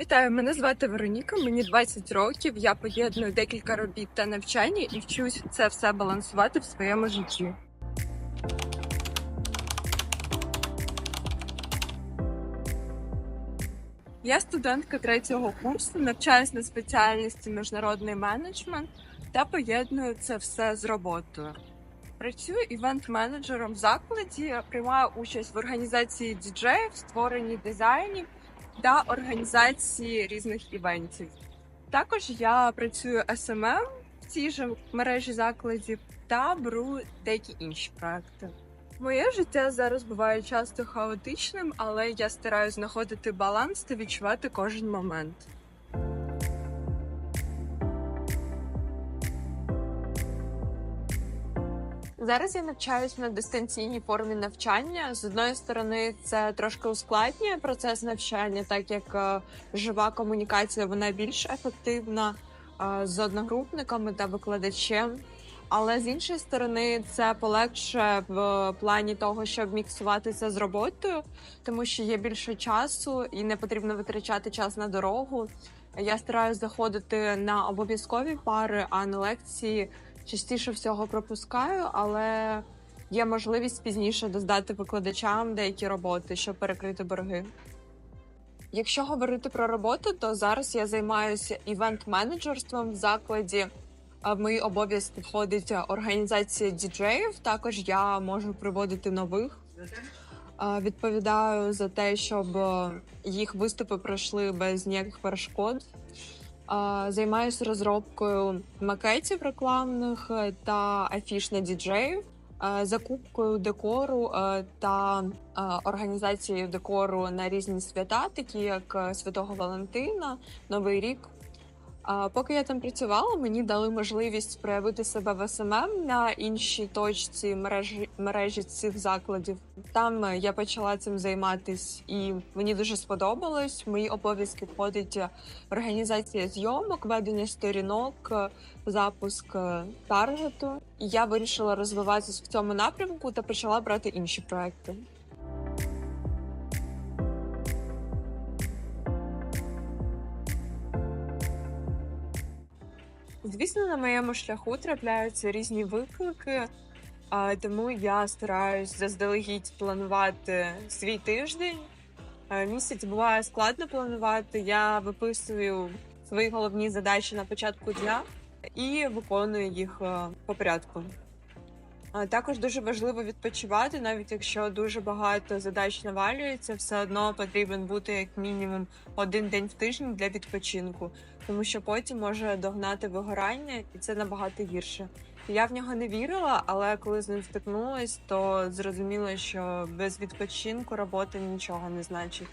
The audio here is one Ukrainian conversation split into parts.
Вітаю, мене звати Вероніка, мені 20 років. Я поєдную декілька робіт та навчання і вчусь це все балансувати в своєму житті. Я студентка третього курсу, навчаюсь на спеціальності міжнародний менеджмент та поєдную це все з роботою. Працюю івент-менеджером в закладі, приймаю участь в організації діджеїв, створенні дизайнів та організації різних івентів. Також я працюю СММ в цій же мережі закладів та беру деякі інші проекти. Моє життя зараз буває часто хаотичним, але я стараюся знаходити баланс та відчувати кожен момент. Зараз я навчаюсь на дистанційній формі навчання. З одної сторони, це трошки ускладнює процес навчання, так як е, жива комунікація вона більш ефективна е, з одногрупниками та викладачем. Але з іншої сторони, це полегше в плані того, щоб міксуватися з роботою, тому що є більше часу і не потрібно витрачати час на дорогу. Я стараюся заходити на обов'язкові пари, а на лекції частіше всього пропускаю, але є можливість пізніше доздати викладачам деякі роботи, щоб перекрити борги. Якщо говорити про роботу, то зараз я займаюся івент-менеджерством в закладі. В мої обов'язки входить організація діджеїв. Також я можу приводити нових. Відповідаю за те, щоб їх виступи пройшли без ніяких перешкод. Займаюся розробкою макетів рекламних е, та афіш на діджеїв, е, закупкою декору е, та організацією декору на різні свята, такі як Святого Валентина, Новий рік. Поки я там працювала, мені дали можливість проявити себе в СММ на іншій точці мережі мережі цих закладів. Там е, я почала цим займатись, і мені дуже сподобалось. Мої обов'язки входить організація зйомок, ведення сторінок, е, запуск е, таргету. І я вирішила розвиватися в цьому напрямку та почала брати інші проекти. Звісно, на моєму шляху трапляються різні виклики, тому я стараюсь заздалегідь планувати свій тиждень. Місяць буває складно планувати. Я виписую свої головні задачі на початку дня і виконую їх е, по порядку. Також дуже важливо відпочивати, навіть якщо дуже багато задач навалюється, все одно потрібен бути як мінімум один день в тиждень для відпочинку, тому що потім може догнати вигорання, і це набагато гірше. Я в нього не вірила, але коли з ним стикнулась, то зрозуміла, що без відпочинку робота нічого не значить,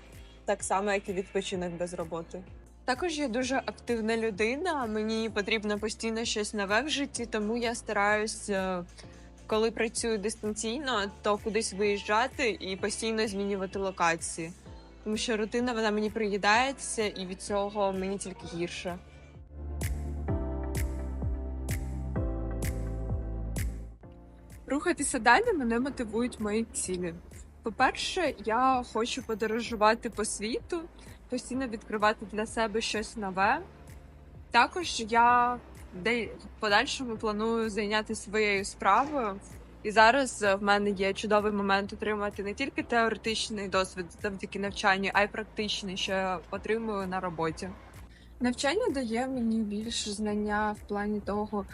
так само, як і відпочинок без роботи. Також я дуже активна людина. Мені потрібно постійно щось нове в житті, тому я стараюсь, е, коли працюю дистанційно, то кудись виїжджати і постійно змінювати локації. Тому що рутина вона мені приїдається, і від цього мені тільки гірше. Рухатися далі мене мотивують мої цілі. По-перше, я хочу подорожувати по світу, постійно відкривати для себе щось нове. Також я де в подальшому планую зайнятися своєю справою. І зараз е, в мене є чудовий момент отримати не тільки теоретичний досвід завдяки навчанню, а й практичний, що я отримую на роботі. Навчання дає мені більше знання в плані того,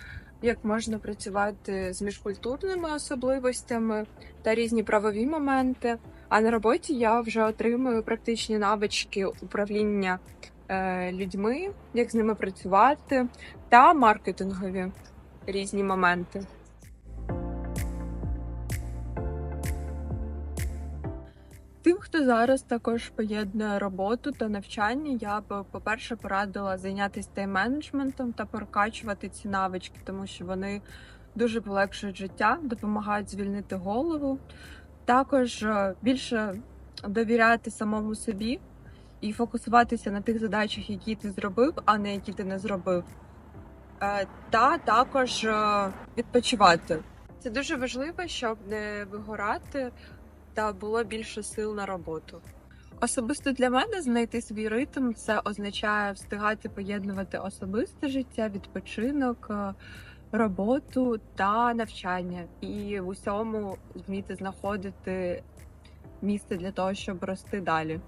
як можна працювати з міжкультурними особливостями та різні правові моменти. А на роботі я вже отримую практичні навички управління людьми, як з ними працювати, та маркетингові різні моменти. Тим, хто зараз також поєднує роботу та навчання, я б, по-перше, порадила зайнятися тайм-менеджментом та прокачувати ці навички, тому що вони дуже полегшують життя, допомагають звільнити голову. Також е, більше довіряти самому собі і фокусуватися на тих задачах, які ти зробив, а не які ти не зробив. Е, Та також е, відпочивати. Це дуже важливо, щоб не вигорати та було більше сил на роботу. Особисто для мене знайти свій ритм це означає встигати поєднувати особисте життя, відпочинок, е, роботу та навчання, і в усьому вміти знаходити місце для того, щоб рости далі.